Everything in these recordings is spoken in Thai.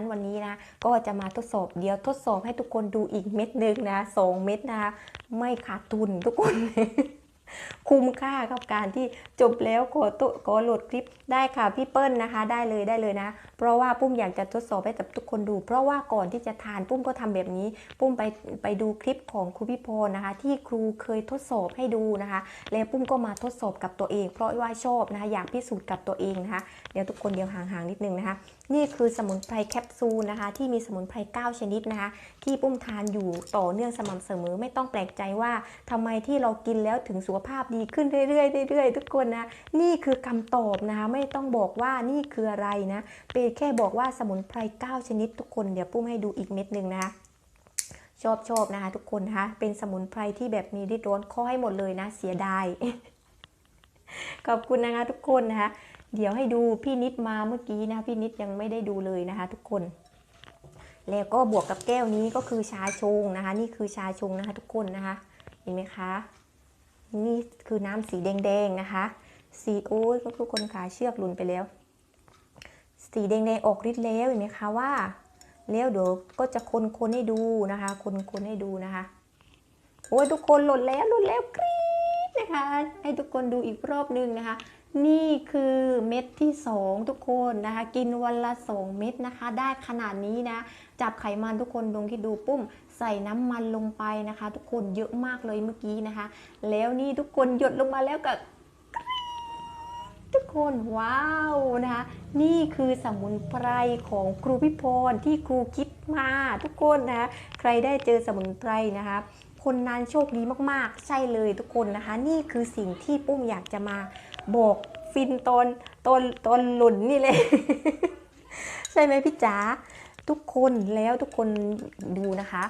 นั้นวันนี้นะก็จะมาทดสอบเดี๋ยวทดสอบให้ทุกคนดูอีกเม็ดหนึ่งนะสองเม็ดนะคะไม่ขาดทุนทุกคน คุ้มค่ากับการที่จบแล้วขอตัวขอโหลดคลิปได้ค่ะพี่เปิ้ลนะคะ ได้เลยได้เลยนะ เพราะว่าปุ้มอยากจะทดสอบให้กับทุกคนดู เพราะว่าก่อนที่จะทานปุ้มก็ทำแบบนี้ ปุ้มไปไปดูคลิปของครูพี่พรนะคะ ที่ครูเคยทดสอบให้ดูนะคะ แล้วปุ้มก็มาทดสอบกับตัวเอง เพราะว่าชอบนะคะอยากพิสูจน์กับตัวเองนะคะเดี๋ยวทุกคนเดี๋ยวห่างๆนิดนึงนะคะ นี่คือสมุนไพรแคปซูลนะคะ ที่มีสมุนไพร9ชนิดนะคะ ที่ปุ้มทานอยู่ต่อเนื่องสม่ำเสมอไม่ต้องแปลกใจว่าทำไมที่เรากินแล้วถึงสุขภาพดีขึ้นเรื่อยๆเรื่อยๆ ทุกคนนะนี่คือคำตอบนะคะไม่ต้องบอกว่านี่คืออะไรนะเป็นแค่บอกว่าสมุนไพร 9 ชนิดทุกคนเดี๋ยวปุ้มให้ดูอีกเม็ดหนึ่งนะคะชอบชอบนะคะทุกคนนะคะเป็นสมุนไพรที่แบบมีฤทธิ์ร้อนข้อให้หมดเลยนะเสียดายขอบคุณนะคะทุกคนนะคะเดี๋ยวให้ดูพี่นิดมาเมื่อกี้นะพี่นิดยังไม่ได้ดูเลยนะคะ ทุกคน แล้วก็บวกกับแก้วนี้ก็คือชาชงนะคะ นี่คือชาชงนะคะ ทุกคนนะคะ เห็นไหมคะ นี่คือน้ำสีแดงๆนะคะสีโอ้ยก็คือคนขาเชือกหลุนไปแล้ว สีแดงๆออกฤทธิ์แล้วเห็นไหมคะว่าแล้วเดี๋ยวก็จะคนๆให้ดูนะคะ คนๆให้ดูนะคะ โอ้ยทุกคนหล่นแล้วหล่นแล้วกรี๊ดนะคะ ให้ทุกคนดูอีกรอบนึงนะคะ นี่คือเม็ดที่ 2 ทุกคนนะคะ กินวันละ 2 เม็ดนะคะ ได้ขนาดนี้นะ จับไขมันทุกคนลงที่ดูปุ้ม ใส่น้ำมันลงไปนะคะ ทุกคนเยอะมากเลยเมื่อกี้นะคะ แล้วนี่ทุกคนหยดลงมาแล้วกับทุกคนว้าวนะคะนี่คือสมุนไพรของครูพิพรที่ครูคิดมาทุกคนนะะใครได้เจอสมุนไพรนะคะ คนนั้นโชคดีมากๆ ใช่เลยทุกคนนะคะ นี่คือสิ่งที่ปุ้มอยากจะมาบอกฟินตนตนตนหล่นนี่เลย ใช่ไหมพี่จ๋าทุกคนแล้วทุกคนดูนะคะ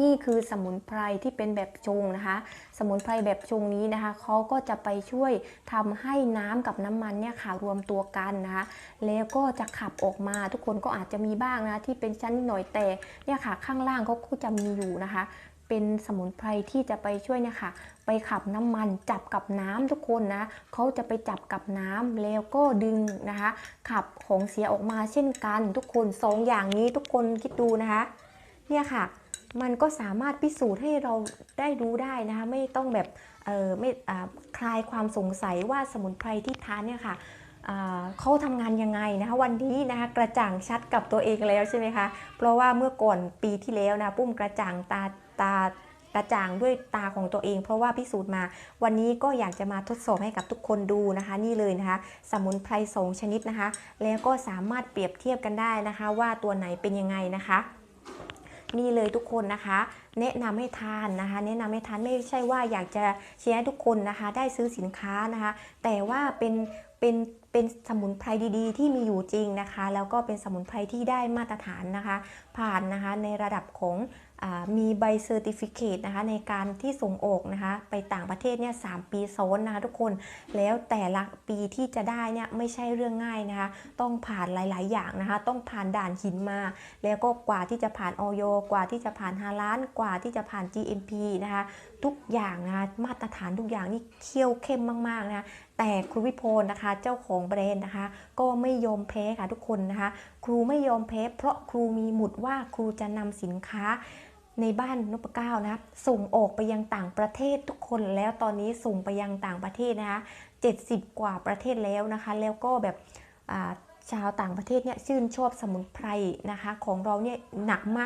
นี่คือสมุนไพรที่เป็นแบบชงนะคะ สมุนไพรแบบชงนี้นะคะเขาก็จะไปช่วยทำให้น้ำกับน้ำมันเนี่ยค่ะรวมตัวกันนะคะ แล้วก็จะขับออกมาทุกคนก็อาจจะมีบ้างนะที่เป็นชั้นหน่อยแต่เนี่ยค่ะข้างล่างเขาก็จะมีอยู่นะคะ เป็นสมุนไพรที่จะไปช่วยเนี่ยค่ะ ไปขับน้ำมันจับกับน้ำทุกคนนะเขาจะไปจับกับน้ำแล้วก็ดึงนะคะ ขับของเสียออกมาเช่นกัน ทุกคนสองอย่างนี้ทุกคนคิดดูนะคะ เนี่ยค่ะมันก็สามารถพิสูจน์ให้เราได้รู้ได้นะคะไม่ต้องแบบเออไม่คลายความสงสัยว่าสมุนไพรที่ทานเนี่ยค่ะเขาทำงานยังไงนะคะวันนี้นะคะกระจ่างชัดกับตัวเองแล้วใช่ไหมคะเพราะว่าเมื่อก่อนปีที่แล้วนะปุ้มกระจ่างตาตากระจ่างด้วยตาของตัวเอง เพราะว่าพิสูจน์มาวันนี้ก็อยากจะมาทดสอบให้กับทุกคนดูนะคะ นี่เลยนะคะ สมุนไพรสองชนิดนะคะ แล้วก็สามารถเปรียบเทียบกันได้นะคะ ว่าตัวไหนเป็นยังไงนะคะนี่เลยทุกคนนะคะ แนะนำให้ทานนะคะ แนะนำให้ทานไม่ใช่ว่าอยากจะเชียร์ทุกคนนะคะ ได้ซื้อสินค้านะคะ แต่ว่าเป็น เป็นเป็นสมุนไพรดีๆ ที่มีอยู่จริงนะคะ แล้วก็เป็นสมุนไพรที่ได้มาตรฐานนะคะ ผ่านนะคะในระดับของอมีใบเซอร์ติฟิเคตนะคะในการที่ส่งออกนะคะ ไปต่างประเทศเนี่ยสปีซ้อนนะคะทุกคนแล้วแต่ละปีที่จะได้เนี่ยไม่ใช่เรื่องง่ายนะคะ ต้องผ่านหลาย ๆ อย่างนะคะ ต้องผ่านด่านหินมา แล้วก็กว่าที่จะผ่านออยกว่าที่จะผ่านฮาลานกว่าที่จะผ่าน GMP นะคะ ทุกอย่างนะคะมาตรฐานทุกอย่างนี่เคี่ยวเข้มมาก ๆ นะคะ แต่ครูวิพลนะคะ เจ้าของแบรนด์นะคะ ก็ไม่ยอมแพ้ค่ะทุกคนนะคะ ครูไม่ยอมแพ้ เพราะครูมีหมุดว่าครูจะนำสินค้าในบ้านนพเก้านะส่งออกไปยังต่างประเทศทุกคนแล้วตอนนี้ส่งไปยังต่างประเทศนะคะ70 กว่าประเทศแล้วนะคะ แล้วก็แบบชาวต่างประเทศเนี่ยชื่นชอบสมุนไพรนะคะ ของเราเนี่ยหนักมาก